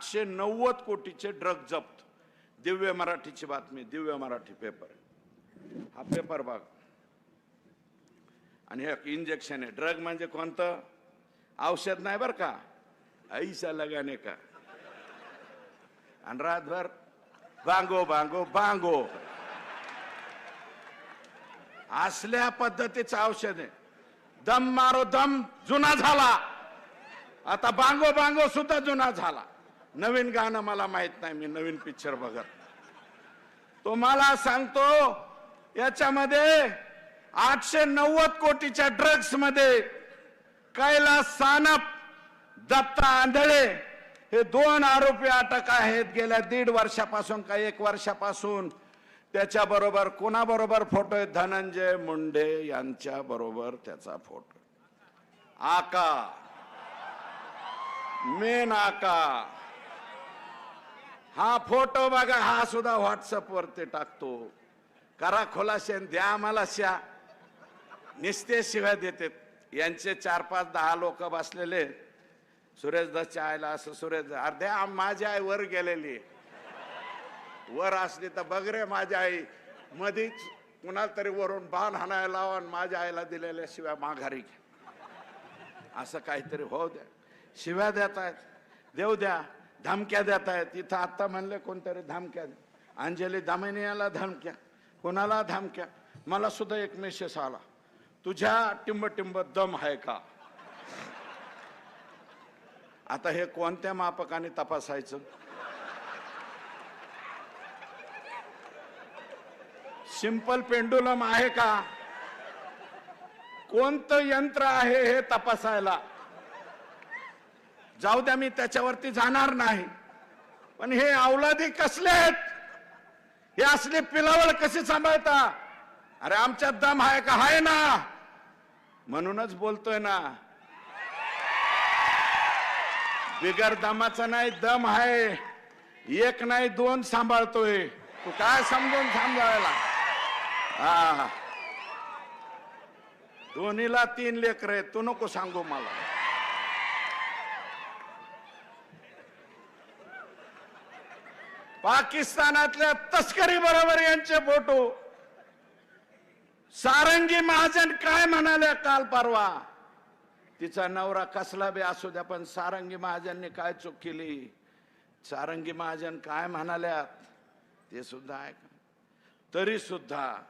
आठशे नव्वद कोटीचे ड्रग जप्त. दिव्य मराठीची बातमी दिव्य मराठी पेपर हा पेपर बघ. आणि हे इंजेक्शन आहे. ड्रग म्हणजे कोणतं? औषध नाही बरं का? ऐसा लगाने का? आणि रातभर बांगो बांगो बांगो असल्या पद्धतीचं औषध आहे. दम मारो दम जुना झाला. आता बांगो बांगो सुद्धा जुना झाला. नवीन गाणं मला माहीत नाही मी नवीन पिक्चर बघत. तो मला सांगतो याच्यामध्ये आठशे नव्वद कोटीच्या ड्रग्समध्ये कैलास सानप दत्ता आंधळे हे दोन आरोपी अटक आहेत. गेल्या दीड वर्षापासून का एक वर्षापासून त्याच्या बरोबर कोणाबरोबर फोटो आहे धनंजय मुंडे यांच्या बरोबर त्याचा फोटो आका. मेन आका. हा फोटो बघा हा सुद्धा व्हॉट्सअप वरती टाकतो. करा खुलाशे द्या आम्हाला श्या. निस्ते शिव्या देतात. यांचे चार पाच दहा लोक बसलेले. सुरेश दसच्या आईला असं सुरेश अर्ध्या माझी आई वर गेलेली. वर असली तर बघ रे माझी आई. मधीच कुणाला तरी वरून बाण हाणायला लावा आणि माझ्या आईला दिलेल्या शिव्या माघारी घ्या. असं काहीतरी होऊ द्या. शिव्या देत आहेत देऊ द्या. धमक्या देत आहेत इथं आत्ता म्हणले कोणतरी धमक्या अंजली दामिनियाला धमक्या कोणाला धमक्या? मला सुद्धा एक मेसेज आला. तुझ्या टिंब टिंब दम आहे का? आता हे कोणत्या मापकाने तपासायचं? सिंपल पेंडुलम आहे का? कोणतं यंत्र आहे हे तपासायला? जाऊ द्या मी त्याच्यावरती जाणार नाही. पण हे अवलादी कसले आहेत? हे असले पिलावळ कशी सांभाळता? अरे आमच्यात दम आहे का? आहे ना. म्हणूनच बोलतोय ना. बिगर दमाचा नाही दम आहे. एक नाही दोन सांभाळतोय. तू काय समजून सांभाळायला? हा. दोन्हीला तीन लेकर आहेत. तू नको सांगू मला. पाकिस्तानातल्या तस्करी बरोबर यांचे फोटो. सारंगी महाजन काय म्हणाल्या काल परवा? तिचा नवरा कसला बी असू द्या पण सारंगी महाजनने काय चूक केली? सारंगी महाजन काय म्हणाल्यात? ते सुद्धा ऐका. तरी सुद्धा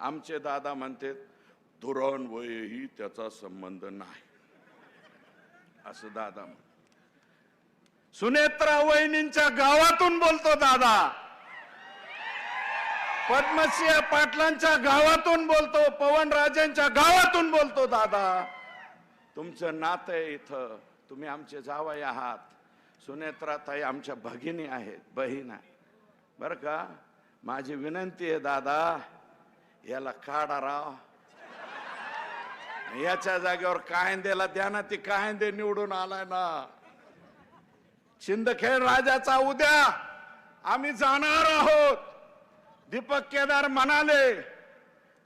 आमचे दादा म्हणते धुरण वयही त्याचा संबंध नाही. असं दादा म्हण सुनेत्रा वहिनींच्या गावातून बोलतो दादा. पद्मसिंह पाटलांच्या गावातून बोलतो पवन राजेंच्या गावातून बोलतो दादा. तुमचं नातं आहे इथं. तुम्ही आमचे जावई आहात. सुनेत्राताई आमच्या भगिनी आहेत बहीण आहे. बरं का? माझी विनंती आहे दादा याला काढा राव. याच्या जागेवर कायंदेला द्या ना ती कायंदे निवडून आलाय ना. शिंदखेड राजाचा उद्या आम्ही जाणार आहोत. दीपक केदार म्हणाले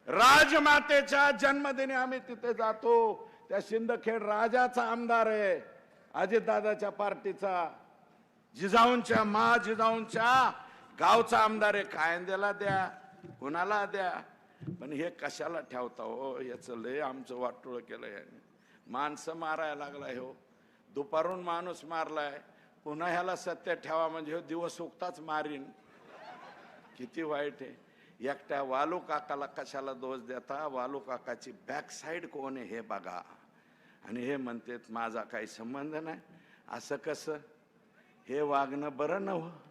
राजमातेच्या जन्मदिनी आम्ही तिथे जातो. त्या शिंदखेड राजाचा आमदार आहे अजितदादाच्या पार्टीचा. जिजाऊंच्या मा जिजाऊंच्या गावचा आमदार आहे. कायंद्याला द्या कुणाला द्या पण हे कशाला ठेवता हो? याचं लय आमचं वाटोळ केलं याने. माणसं मारायला लागलाय हो. दुपारून माणूस मारलाय. पुन्हा ह्याला सत्य ठेवा म्हणजे हो दिवस उगताच मारीन. किती वाईट आहे. एकट्या वालू काकाला कशाला दोष देता? वालू काकाची बॅक साईड कोण आहे हे बघा. आणि हे म्हणतात माझा काही संबंध नाही. असं कसं? हे वागणं बरं नव्हतं